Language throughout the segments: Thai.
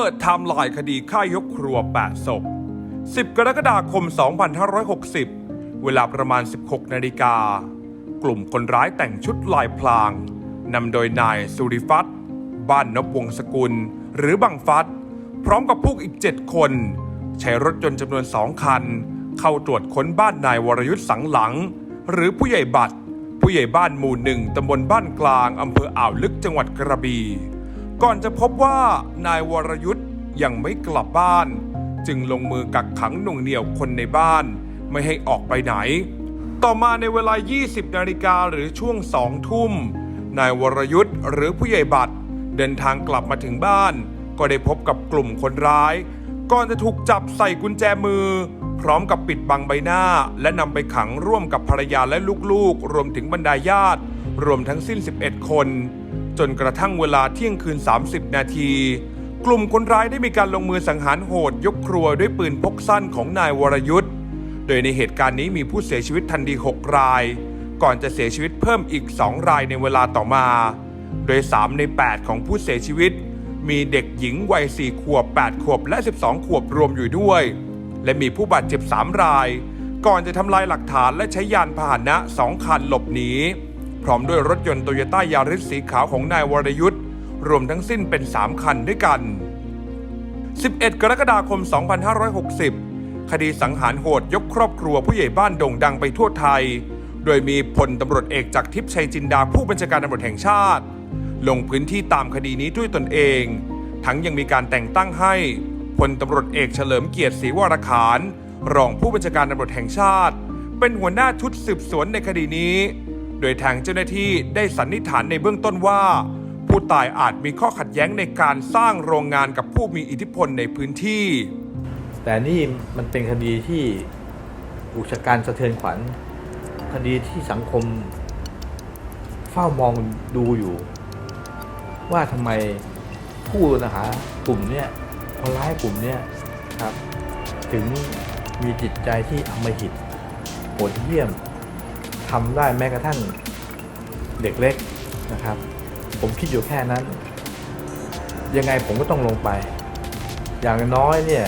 เปิดไทม์ไลน์คดีฆ่ายกครัว 8 ศพ 10 กรกฎาคม 2560 เวลาประมาณ 16 นาฬิกา กลุ่มคนร้ายแต่งชุดลายพลางนำโดยนายสุริฟัตบ้านนบวงศกุล หรือบังฟัดพร้อมกับพวกอีก 7 คน ใช้รถยนต์จำนวนสองคัน เข้าตรวจค้นบ้านนายวรยุทธ์สังหลัง หรือผู้ใหญ่บัตรผู้ใหญ่บ้านหมู่หนึ่งตำบลบ้านกลางอำเภออ่าวลึกจังหวัดกระบี่ ก่อนจะพบว่า นายวรยุทธ์ยังไม่กลับบ้าน จึงลงมือกักขังหน่วงเหนี่ยวคนในบ้าน ไม่ให้ออกไปไหน ต่อมาในเวลา 20 นาฬิกาหรือช่วงสองทุ่ม นายวรยุทธ์หรือผู้ใหญ่บัตรเดินทางกลับมาถึงบ้าน ก็ได้พบกับกลุ่มคนร้าย ก่อนจะถูกจับใส่กุญแจมือ พร้อมกับปิดบังใบหน้า และนำไปขังร่วมกับภรรยาและลูกๆ รวมถึงบรรดาญาติ รวมทั้งสิ้น 11 คน จนกระทั่งเวลาเที่ยงคืน 30 นาที กลุ่มคนร้ายได้มีการลงมือสังหารโหดยกครัวด้วยปืนพกสั้นของนายวรยุทธ์โดยในเหตุการณ์นี้มีผู้เสียชีวิตทันที 6 ราย ก่อนจะเสียชีวิตเพิ่มอีก 2 รายในเวลาต่อมา โดย 3 ใน 8 ของผู้เสียชีวิต มีเด็กหญิงวัย 4 ขวบ 8 ขวบ และ 12 ขวบรวมอยู่ด้วย และมีผู้บาดเจ็บ 3 ราย ก่อนจะทำลายหลักฐานและใช้ยานพาหนะ 2 คันหลบหนี พร้อมด้วยรถยนต์โตโยต้ายาริสสีขาวของนายวรยุทธ์ รวมทั้งสิ้นเป็น 3 คันด้วยกัน 11 กรกฎาคม 2560 คดีสังหารโหดยกครอบครัวผู้ใหญ่บ้านโด่งดังไปทั่วไทย โดยมีพลตำรวจเอกจากทิพย์ชัยจินดาผู้บัญชาการตำรวจแห่งชาติ ลงพื้นที่ตามคดีนี้ด้วยตนเอง ทั้งยังมีการแต่งตั้งให้พลตำรวจเอกเฉลิมเกียรติศรีวรขานรองผู้บัญชาการตำรวจแห่งชาติ เป็นหัวหน้าชุดสืบสวนในคดีนี้ โดยทางเจ้าหน้าที่ได้สันนิษฐานในเบื้องต้นว่า ผู้ตายอาจมีข้อขัดแย้งในการสร้างโรงงานกับผู้มีอิทธิพลในพื้นที่ แต่นี่มันเป็นคดีที่อุกชะการสะเทือนขวัญคดีที่สังคม เฝ้ามองดูอยู่ ว่าทำไมผู้นะหากลุ่มเนี้ยคนร้ายกลุ่มเนี้ยครับ ถึงมีจิตใจที่อำมหิตโหดเยี่ยม ทำได้แม้กระทั่งเด็กเล็กนะครับ ผมคิดอยู่แค่นั้น ยังไงผมก็ต้องลงไป อย่างน้อยเนี่ย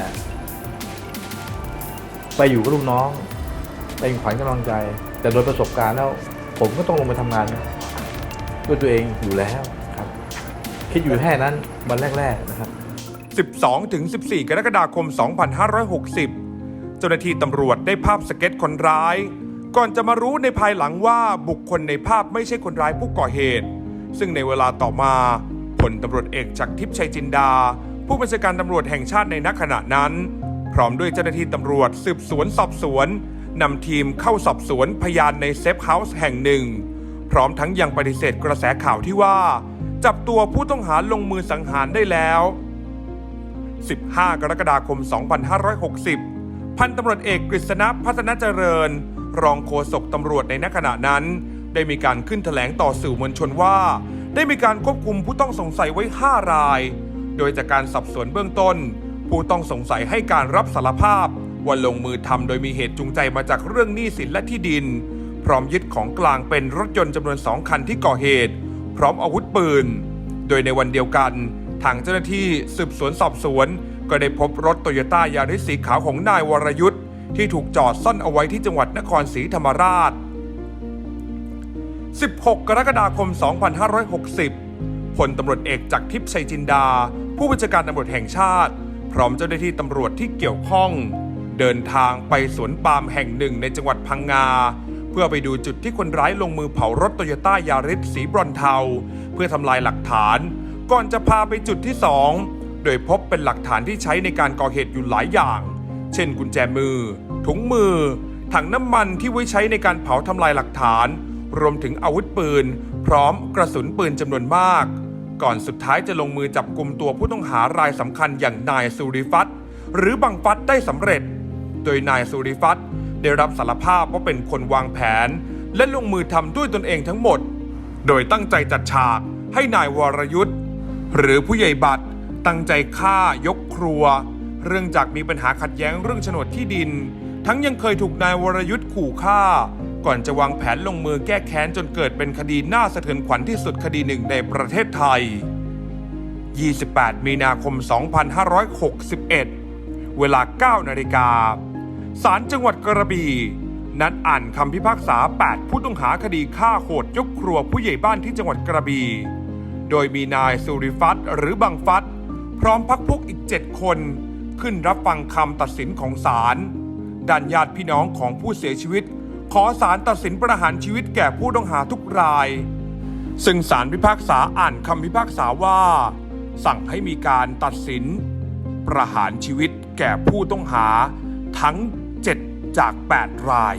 ไปอยู่กับลูกน้องเป็นขวัญกำลังใจ แต่โดยประสบการณ์แล้ว ผมก็ต้องลงไปทำงานด้วยตัวเองอยู่แล้วครับ คิดอยู่แค่นั้นวันแรก ๆนะครับ 12ถึง14 กรกฎาคม 2560 เจ้าหน้าที่ตำรวจได้ภาพสเก็ตคนร้าย ก่อนจะมารู้ในภายหลังว่าบุคคลในภาพไม่ใช่คนร้ายผู้ก่อเหตุ ซึ่งในเวลาต่อมาพลตำรวจเอกจากทิพย์ชัยจินดา ผู้บัญชาการตำรวจแห่งชาติในนักขณะนั้น พร้อมด้วยเจ้าหน้าที่ตำรวจสืบสวนสอบสวนนำทีมเข้าสอบสวนพยานในเซฟเฮาส์แห่งหนึ่ง พร้อมทั้งยังปฏิเสธกระแสข่าวที่ว่า จับตัวผู้ต้องหาลงมือสังหารได้แล้ว 15 กรกฎาคม 2560 พันตำรวจเอกกฤษณะพัฒนาเจริญ รองโฆษกตำรวจในณขณะนั้น ได้มีการขึ้นแถลงต่อสื่อมวลชนว่า ได้มีการควบคุมผู้ต้องสงสัยไว้ 5 ราย โดยจากการสอบสวนเบื้องต้น ผู้ต้องสงสัยให้การรับสารภาพว่าลงมือทำโดยมีเหตุจูงใจมาจากเรื่องหนี้สินและที่ดิน พร้อมยึดของกลางเป็นรถยนต์จำนวนสองคันที่ก่อเหตุ พร้อมอาวุธปืน โดยในวันเดียวกัน ทางเจ้าหน้าที่สืบสวนสอบสวน ก็ได้พบรถโตโยต้ายาริสสีขาวของนายวรยุทธ์ ที่ถูกจอดซ่อนเอาไว้ที่จังหวัดนครศรีธรรมราช 16 กรกฎาคม 2560 พลตำรวจเอกจากทิพย์ชัยจินดา ผู้บัญชาการตำรวจแห่งชาติ พร้อมเจ้าหน้าที่ตำรวจที่เกี่ยวข้อง เดินทางไปสวนปาล์มแห่งหนึ่งในจังหวัดพังงา เพื่อไปดูจุดที่คนร้ายลงมือเผารถโตโยต้ายาริสสีบรอนเทา เพื่อทำลายหลักฐาน ก่อนจะพาไปจุดที่สองโดยพบเป็นหลักฐานที่ใช้ในการก่อเหตุอยู่หลายอย่าง เช่นกุญแจมือ ถุงมือ ถังน้ำมันที่ไว้ใช้ในการเผาทำลายหลักฐาน รวมถึงอาวุธปืน พร้อมกระสุนปืนจำนวนมาก ก่อนสุดท้ายจะลงมือจับกลุ่มตัวผู้ต้องหารายสำคัญอย่างนายสุริฟัตหรือบังฟัดได้สำเร็จ โดยนายสุริฟัตได้รับสารภาพว่าเป็นคนวางแผน และลงมือทำด้วยตนเองทั้งหมด โดยตั้งใจจัดฉากให้นายวรยุทธ์หรือผู้ใหญ่บัตรตั้งใจฆ่ายกครัว เรื่องจากมีปัญหาขัดแย้งเรื่องโฉนดที่ดิน ทั้งยังเคยถูกนายวรยุทธ์ขู่ฆ่า ก่อนจะวางแผนลงมือแก้แค้นจนเกิดเป็นคดีน่าสะเทือนขวัญที่สุดคดีหนึ่งในประเทศไทย 28 มีนาคม 2561 เวลา 9 นาฬิกาศาลจังหวัดกระบี่นัดอ่านคำพิพากษา 8 ผู้ต้องหาคดีฆ่าโหดยกครัวผู้ใหญ่บ้านที่จังหวัดกระบี่ โดยมีนายสุริฟัตหรือบังฟัตพร้อมพักพวกอีก 7 คน ขึ้นรับฟังคำตัดสินของศาลด้านญาติพี่น้องของผู้เสียชีวิต ขอศาลตัดสินประหารชีวิตแก่ผู้ต้องหาทุกราย ซึ่งศาลพิพากษาอ่านคำพิพากษาว่า สั่งให้มีการตัดสิน ประหารชีวิตแก่ผู้ต้องหาทั้ง 7 จาก 8 ราย